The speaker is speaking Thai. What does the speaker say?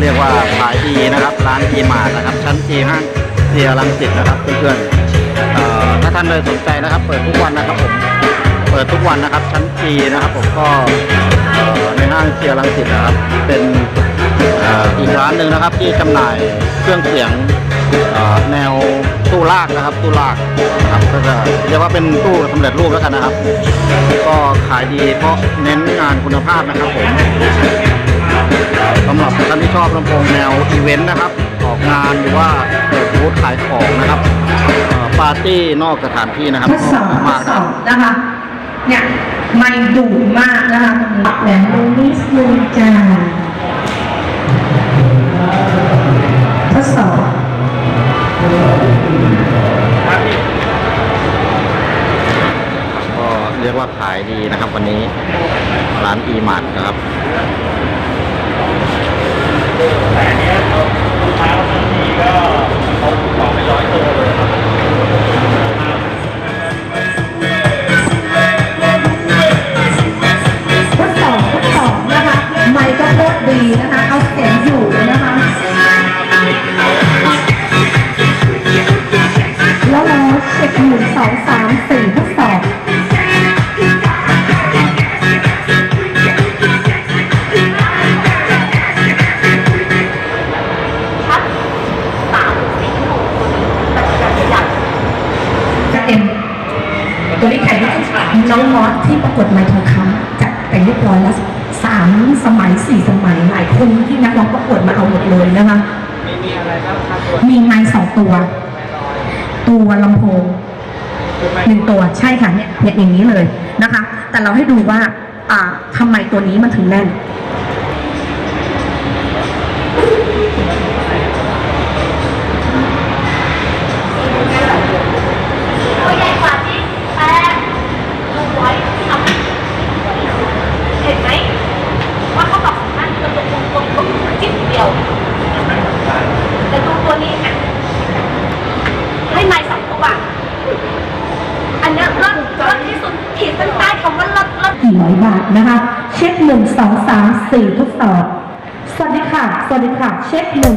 เรียกว่าขายดีนะครับ ร้านดีมาร์นะครับชั้นจีห้างเซียรังสิตนะครับเพื่อนๆถ้าท่านเลยสนใจนะครับ เปิดทุกวันนะครับผมเปิดทุกวันนะครับชั้นจีนะครับ ผมก็ในห้างเซียรังสิตนะครับ เป็นอีกร้านหนึ่งนะครับ ที่จำหน่ายเครื่องเสียงแนวตู้ลากนะครับ ตู้ลากนะครับก็จะเรียกว่าเป็นตู้สำเร็จรูปแล้วกันนะครับ ก็ขายดีเพราะเน้นงานคุณภาพนะครับผมสำหรับท ชอบลำโพงแนวอีเวนต์นะครับ ออกงานหรือว่าเปิดบูธขายของนะครับเอ่อปาร์ตี้นอกสถานที่นะครับทดสอบทมาดกสนะอบนะคะ เนี่ยไม่ดุมากนะคะตรงนี้แหลมตรงนี้นึงจ้าทดสอบก็เรียกว่าขายดีนะครับวันนี้ร้านอีมาร์นะครับ น้องมอสที่ประกวดไมค์ทองคำจัดไปเรียบร้อยแล้วสามสมัยสี่สมัยหลายคนที่นักร้องประกวดมาเอาหมดเลยนะคะมีมีอะไรบ้างครับตัวมีไมค์สองตัว ตัวลำโพงคือไม่หนึ่งตัวใช่ค่ะเนี่ยเนี่ยอย่างนี้เลยนะคะ แต่เราให้ดูว่า อ่าทำไมตัวนี้มันถึงแน่น ตัวใหญ่กว่าที่แป้งดูไว้ที่ทำเห็นไหมว่าเขาบอกนั่นคือตัวตรงตรงตรงจิ้มเดียว แต่ดูตัวนี้อะให้ไม้สองตัวอันเนี้ยเลิศเลิศที่สุด ขีดเส้นใต้คำว่าลดลดกี่ร้อยบาทนะคะ เช็คหนึ่งสองสามสี่ทดสอบ สวัสดีค่ะ สวัสดีค่ะ เช็คหนึ่ง